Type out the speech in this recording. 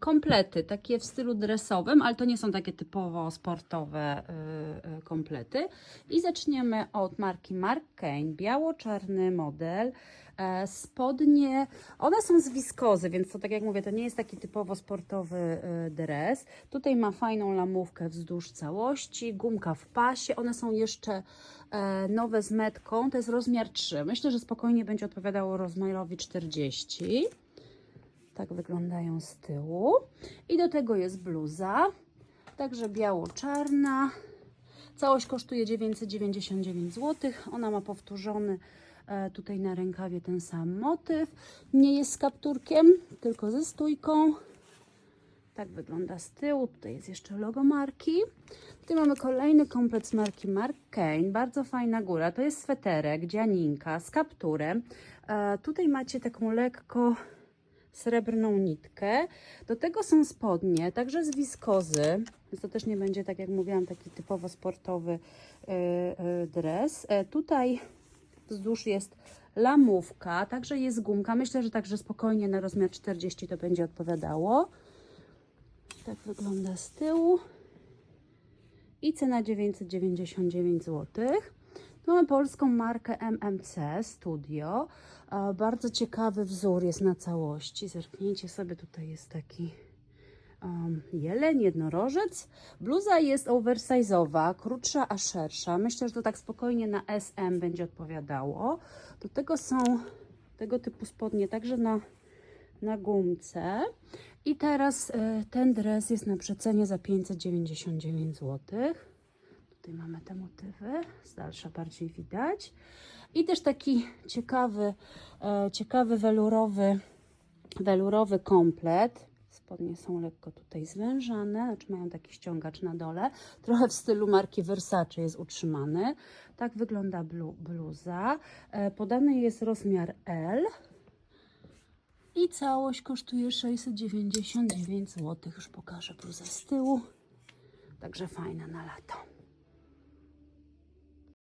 komplety, takie w stylu dresowym, ale to nie są takie typowo sportowe y, y, komplety. I zaczniemy od marki Mark Kane, biało-czarny model. E, Spodnie, one są z wiskozy, więc to tak jak mówię, to nie jest taki typowo sportowy y, dres. Tutaj ma fajną lamówkę wzdłuż całości, gumka w pasie. One są jeszcze e, nowe z metką, to jest rozmiar 3. Myślę, że spokojnie będzie odpowiadało rozmiarowi 40. Tak wyglądają z tyłu. I do tego jest bluza, także biało-czarna. Całość kosztuje 999 zł. Ona ma powtórzony e, tutaj na rękawie ten sam motyw. Nie jest z kapturkiem, tylko ze stójką. Tak wygląda z tyłu. Tutaj jest jeszcze logo marki. Tutaj mamy kolejny komplet z marki Mark Kane. Bardzo fajna góra. To jest sweterek, dzianinka z kapturem. E, tutaj macie taką lekko srebrną nitkę. Do tego są spodnie, także z wiskozy. Więc to też nie będzie, tak jak mówiłam, taki typowo sportowy e, e, dres. E, tutaj wzdłuż jest lamówka, także jest gumka. Myślę, że także spokojnie na rozmiar 40 to będzie odpowiadało. Tak wygląda z tyłu. I cena 999 zł. Mamy polską markę MMC Studio. Bardzo ciekawy wzór jest na całości. Zerknijcie sobie, tutaj jest taki um, jeleń, jednorożec. Bluza jest oversize'owa, krótsza a szersza. Myślę, że to tak spokojnie na SM będzie odpowiadało. Do tego są tego typu spodnie także na, na gumce. I teraz e, ten dres jest na przecenie za 599 zł. Tutaj mamy te motywy, z dalsza bardziej widać. I też taki ciekawy, e, ciekawy welurowy, welurowy komplet. Spodnie są lekko tutaj zwężane, znaczy mają taki ściągacz na dole. Trochę w stylu marki Versace jest utrzymany. Tak wygląda blu, bluza. E, podany jest rozmiar L. I całość kosztuje 699 zł. Już pokażę bluzę z tyłu. Także fajna na lato.